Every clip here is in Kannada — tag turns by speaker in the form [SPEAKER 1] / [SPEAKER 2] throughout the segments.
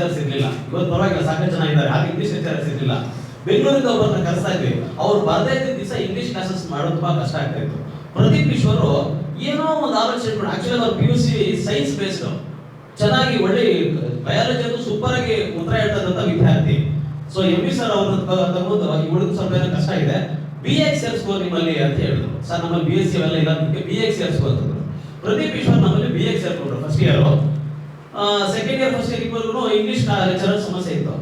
[SPEAKER 1] ಲೆಕ್ಚರರ್ಸ್ ಇರಲಿಲ್ಲ. ಇವತ್ತು ಪರವಾಗಿಲ್ಲ, ಸಾಕಷ್ಟು ಜನ ಇದ್ದಾರೆ. ಆಗ ಇಂಗ್ಲಿಷ್ ಲೆಕ್ಚರರ್ಸ್ ಇರಲಿಲ್ಲ. ಬೆಂಗಳೂರಿಂದ ಒಬ್ಬರನ್ನ ಕರೆಸ್ತಾ ಇದ್ವಿ. ಅವ್ರು ಬರದೇ ಇದ್ದ ದಿವಸ ಇಂಗ್ಲಿಷ್ ಕ್ಲಾಸಸ್ ಮಾಡೋದು ತುಂಬಾ ಕಷ್ಟ ಆಗ್ತಾ ಇತ್ತು. ಪ್ರದೀಪ್ ಈಶ್ವರು ಏನೋ ಒಂದು ಆಲೋಚನೆ ಮಾಡಿ ಆಕ್ಚುಲಿ ಅವ್ರು P U C science based ಚೆನ್ನಾಗಿ ಒಳ್ಳೆ ಬಯಾಲಜಿ ಅದು ಸೂಪರ್ ಆಗಿ ಉತ್ತರ ಹೇಳ್ತಕ್ಕಂಥ ವಿದ್ಯಾರ್ಥಿ. ಸೊ ಎಂ ಬಿ ಸರ್ ಅವ್ರನ್ನ ತಗೊಂಡು ಇವಳಿಗೆ ಸ್ವಲ್ಪ ಏನೋ ಕಷ್ಟ ಇದೆ. ಬಿ ಎಕ್ಸ್ ಸೇರಿಸ್ಕೋ ನಿಮ್ಮಲ್ಲಿ ಅಂತ ಹೇಳಿದ್ರು. ಸರ್, ನಮ್ಮಲ್ಲಿ ಬಿ ಎಸ್ ಸಿ ಅವೆಲ್ಲ ಇಲ್ಲ ಬಿ ಎಕ್ಸ್ ಸೇರಿಸ್ಕೋ ಅಂತಂದ್ರು ಪ್ರದೀಪ್ ಈಶ್ವರ್ ನಮ್ಮಲ್ಲಿ ಬಿ ಎಕ್ಸ್ ಸೇರ್ಕೊಂಡ್ರು first year second year first year ಇಬ್ಬರಿಗೂ ಇಂಗ್ಲೀಷ್ ಲೆಕ್ಚರರ್ ಸಮಸ್ಯೆ ಇತ್ತು.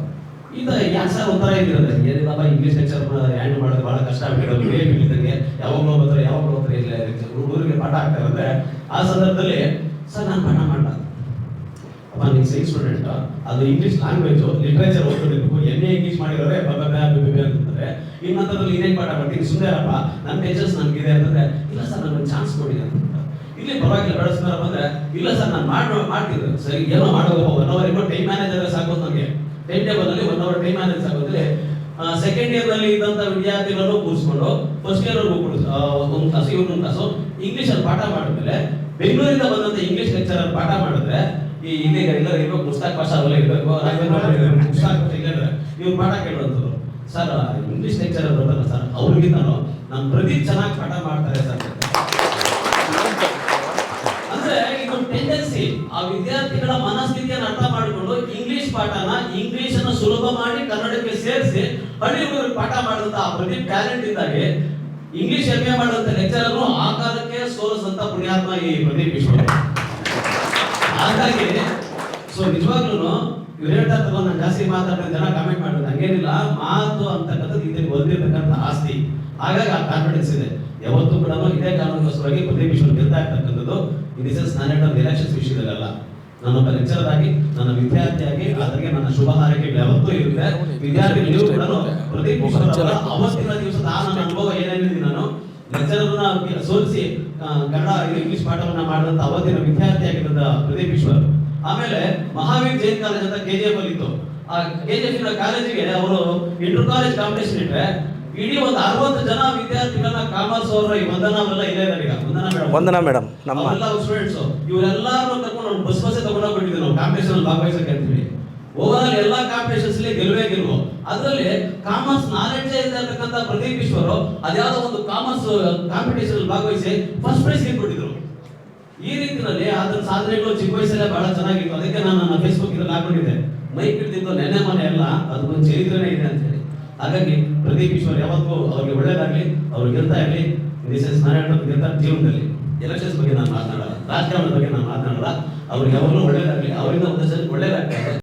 [SPEAKER 1] ಇದು ಯಾಕೆ ಸರ್ ಒಂಥರ ಇದ್ದಿರೋದು ಏನಿಲ್ಲಪ್ಪ ಇಂಗ್ಲೀಷ್ ಲೆಕ್ಚರ್ ಹ್ಯಾಂಡ್ ಮಾಡೋದು ಭಾಳ ಕಷ್ಟ ಆಗ್ಬಿಡೋದು ಬೇಗ ಇದ್ದಂಗೆ ಯಾವಾಗಲೂ ಬರ್ತಾರೆ ಯಾವಾಗಲೂ ಬರ್ತಾರೆ ಇಲ್ಲ ಹುಡುಗರಿಗೆ ಪಾಠ ಆಗ್ತಾ ಅಂದ್ರೆ ಆ ಸಂದರ್ಭದಲ್ಲಿ, ಸರ್, ನಾನು ಪಾಠ ಮಾಡಲ್ಲ ಅಪ್ಪ, ನೀನು ಸೈನ್ಸ್ ಸ್ಟೂಡೆಂಟ್ ಅದು ಇಂಗ್ಲೀಷ್ ಲ್ಯಾಂಗ್ವೇಜು ಲಿಟ್ರೇಚರ್ ಓದ್ಕೊಂಡಿರ್ಬೇಕು ಎಂ ಎ ಇಂಗ್ಲೀಷ್ ಮಾಡಿರೋರೆ ಅಂತಂದ್ರೆ ಈ ನಂತರದಲ್ಲಿ ಇನ್ನೇನು ಪಾಠ ಮಾಡ್ತೀನಿ. ಸುಮ್ಮನೆ ಅಪ್ಪ ನನ್ನ ಟೀಚರ್ಸ್ ನನಗಿದೆ ಅಂತಂದ್ರೆ ಇಲ್ಲ ಸರ್ ನನಗೆ ಚಾನ್ಸ್ ಕೊಡಿ ಅಂತ. ಇಲ್ಲಿ ಪರವಾಗಿಲ್ಲ ಬೆಳೆಸ್ತಾರ ಬಂದ್ರೆ, ಇಲ್ಲ ಸರ್, ನಾನು ಮಾಡೋ ಮಾಡ್ತಿದ್ರು ಸರಿ, ಏನೋ ಮಾಡೋದಪ್ಪ ಒನ್ ಅವರ್ ಇನ್ನೂ ಟೈಮ್ ಮ್ಯಾನೇಜರ್ ಸಾಕೋದು ನನಗೆ ಟೈಮ್ ಟೇಬಲ್ ಅಲ್ಲಿ ಒನ್ ಅವರ್ ಟೈಮ್ ಮ್ಯಾನೇಜ್ ಆಗೋದ್ರೆ ಸೆಕೆಂಡ್ ಇಯರ್ನಲ್ಲಿ ಇದ್ದಂತ ವಿದ್ಯಾರ್ಥಿಗಳನ್ನು ಕೂರಿಸ್ಕೊಂಡು ಫಸ್ಟ್ ಇಯರ್ ಒಂದು ತಾಸು ಒಂದು ತಾಸು ಇಂಗ್ಲಿಷ್ ಅಲ್ಲಿ ಪಾಠ ಮಾಡಿದ್ಮೇಲೆ, ಬೆಂಗಳೂರಿಂದ ಬಂದಂತ ಇಂಗ್ಲಿಷ್ ಅಲ್ಲಿ ಪಾಠ ಮಾಡಿದ್ರೆ, ಈ ಇಲ್ಲಿ ಎಲ್ಲರೂ ಇರ್ಬೇಕು, ಪುಸ್ತಕ ಪಾಠ ಅವೆಲ್ಲ ಇರಬೇಕು ಪುಸ್ತಕ ಇಲ್ಲದ್ರೆ ಇವ್ರು ಪಾಠ ಕೇಳುವಂಥವ್ರು ಸರ್ ಇಂಗ್ಲಿಷ್ ಲೆಕ್ಚರ್ ಬರ್ತಾರಲ್ಲ ಸರ್ ಅವ್ರಿಗಿಂತನೂ ನಮ್ಮ ಪ್ರತಿ ಚೆನ್ನಾಗಿ ಪಾಠ ಮಾಡ್ತಾರೆ ಸರ್. ಆ ವಿದ್ಯಾರ್ಥಿಗಳ ಮನಸ್ಥಿತಿಯನ್ನು ಅರ್ಥ ಮಾಡಿಕೊಂಡು ಇಂಗ್ಲಿಷ್ ಪಾಠನ ಇಂಗ್ಲಿಷ್ ಅನ್ನು ಸುಲಭ ಮಾಡಿ ಕನ್ನಡಕ್ಕೆ ಸೇರಿಸಿ ಹಳ್ಳಿ ಹುಡುಗರಿಗೆ ಪಾಠ ಮಾಡಿದಂತ ಪ್ರದೀಪ್ ಟ್ಯಾಲೆಂಟ್ ಇದ್ದಾಗೆ ಇಂಗ್ಲಿಷ್ ಎಂ ಎ ಅನ್ನು ಆ ಕಾಲಕ್ಕೆ ಸೋಲಿಸಂತ ಪುಣ್ಯಾತ್ಮ ಈ ಪ್ರದೀಪ್ ವಿಶ್ವ ಹಾಗಾಗಿ ಸೊ ನಿಜವಾಗ್ಲೂ ಇವ್ರು ಹೇಳ್ತಾ ನಾನು ಜಾಸ್ತಿ ಮಾತಾಡ್ತೀನಿ ಜನ ಕಾಮೆಂಟ್ ಮಾಡಿದ್ರೆ ಹಂಗೇನಿಲ್ಲ. ಮಾತು ಅಂತಕ್ಕಂಥದ್ದು ಇದೇ ಬಂದಿರತಕ್ಕಂಥ ಆಸ್ತಿ. ಹಾಗಾಗಿ ಆ ಕಾನ್ಫಿಡೆನ್ಸ್ ಇದೆ. ಯಾವತ್ತೂ ಕೂಡ ಇದೇ ಕಾರಣಕ್ಕೋಸ್ಕರವಾಗಿ ಪ್ರದೀಪ್ ವಿಶ್ವ ಗೆಲ್ತಾ ಇರ್ತಕ್ಕಂಥದ್ದು ಇನ್ ನಾನು ಹೇಳೋ ಎಲೆಕ್ಷನ್ಸ್ ವಿಷಯದಲ್ಲ ನಾನೊಬ್ಬ ಲೆಕ್ಚರರ್ ಆಗಿ ನನ್ನ ವಿದ್ಯಾರ್ಥಿಯಾಗಿ ಅದಕ್ಕೆ ನನ್ನ ಶುಭ ಹಾರೈಕೆಗಳು ಯಾವತ್ತೂ ಇರುತ್ತೆ. ವಿದ್ಯಾರ್ಥಿ ನೀವು ಕೂಡ ಪ್ರತಿ ಅವತ್ತಿನ ದಿವಸದ ಆ ನನ್ನ ಅನುಭವ ಏನೇನಿದೆ ನಾನು ಲೆಕ್ಚರರ್ನ ಸೋಲಿಸಿ ಕನ್ನಡ ಇಂಗ್ಲಿಷ್ ಪಾಠವನ್ನ ಮಾಡಿದಂತ ಅವತ್ತಿನ ವಿದ್ಯಾರ್ಥಿಯಾಗಿದ್ದ ಪ್ರದೀಪ್ ಈಶ್ವರ್. ಆಮೇಲೆ ಮಹಾವೀರ್ ಜೈನ್ ಕಾಲೇಜ್ ಅಂತ ಕೆಜಿಎಫ್ ಅಲ್ಲಿ ಇತ್ತು ಆ ಕೆಜಿಎಫ್ ಕಾಲೇಜಿಗೆ ಅವರು ಇಂಟರ್ ಕಾಲೇಜ್ ಕಾಂಪಿಟೇಷನ್ ಇಟ್ರೆ ಇಡೀ ಒಂದು ಅರವತ್ತು ಜನ ವಿದ್ಯಾರ್ಥಿಗಳನ್ನ ಕಾಮರ್ಸ್ ಅವರ ಈ ವಂದನಾ ಅವರೆಲ್ಲ ಇಲ್ಲೇ ಇದ್ದಾರೆ ಈಗ. ವಂದನಾ ಮೇಡಮ್.
[SPEAKER 2] ವಂದನಾ ಮೇಡಮ್ ನಮ್ಮ
[SPEAKER 1] ಎಲ್ಲ ಸ್ಟೂಡೆಂಟ್ಸ್ ಇವರೆಲ್ಲರೂ ಕರ್ಕೊಂಡು ನಾವು ಬಸ್ ಬಸ್ಸೇ ತಗೊಂಡೋಗಿ ಬಿಟ್ಟಿದ್ವಿ ನಾವು ಕಾಂಪಿಟೇಷನ್ ಅಲ್ಲಿ ಭಾಗವಹಿಸಕ್ಕೆ ಅಂತೀವಿ. ಓವರ್ ಆಲ್ ಎಲ್ಲಾ ಕಾಂಪಿಟೇಷನ್ಸ್ ಗೆಲುವೇ ಗೆಲುವು. ಅದರಲ್ಲಿ ಕಾಮರ್ಸ್ ನಾಲೆಡ್ಜ್ ಅಂತಕ್ಕಂಥ ಪ್ರದೀಪ್ ಈಶ್ವರು ಅದ್ಯಾವುದೋ ಒಂದು ಕಾಮರ್ಸ್ ಕಾಂಪಿಟೇಷನ್ ಅಲ್ಲಿ ಭಾಗವಹಿಸಿ ಫಸ್ಟ್ ಪ್ರೈಸ್ ಗೆದ್ಬಿಟ್ಟಿದ್ರು. ಈ ರೀತಿಯಲ್ಲಿ ಅದರ ಸಾಧನೆಗಳು ಚಿಕ್ಕ ವಯಸ್ಸಲ್ಲೇ ಬಹಳ ಚೆನ್ನಾಗಿತ್ತು. ಅದಕ್ಕೆ ನಾನು ನನ್ನ ಫೇಸ್ಬುಕ್ ಇದ್ರಲ್ಲಿ ಹಾಕೊಂಡಿದ್ದೆ ಮೈಕ್ ಹಿಡಿದಿದ್ದು ನೆನ್ನೆ ಮನೆ ಎಲ್ಲ ಅದಕ್ಕೊಂದು ಚರಿತ್ರೆನೇ ಇದೆ ಅಂತ ಹಾಗಾಗಿ ಪ್ರದೀಪ್ ಈಶ್ವರ್ ಯಾವತ್ತೂ ಅವ್ರಿಗೆ ಒಳ್ಳೇದಾಗಲಿ, ಅವ್ರು ಗೆಲ್ತಾ ಇರಲಿ, ದಿಸ್ ಇಸ್ ನಾರಾಯಣ ಗೆಲ್ತಾ ಜೀವನದಲ್ಲಿ. ಎಲೆಕ್ಷನ್ಸ್ ಬಗ್ಗೆ ನಾನು ಮಾತನಾಡಲ್ಲ, ರಾಜಕಾರಣದ ಬಗ್ಗೆ ನಾನು ಮಾತನಾಡಲ್ಲ. ಅವ್ರಿಗೆ ಯಾವಾಗಲೂ ಒಳ್ಳೇದಾಗಲಿ, ಅವರಿಂದ ಒಂದಷ್ಟು ಒಳ್ಳೇದಾಗ್ತದೆ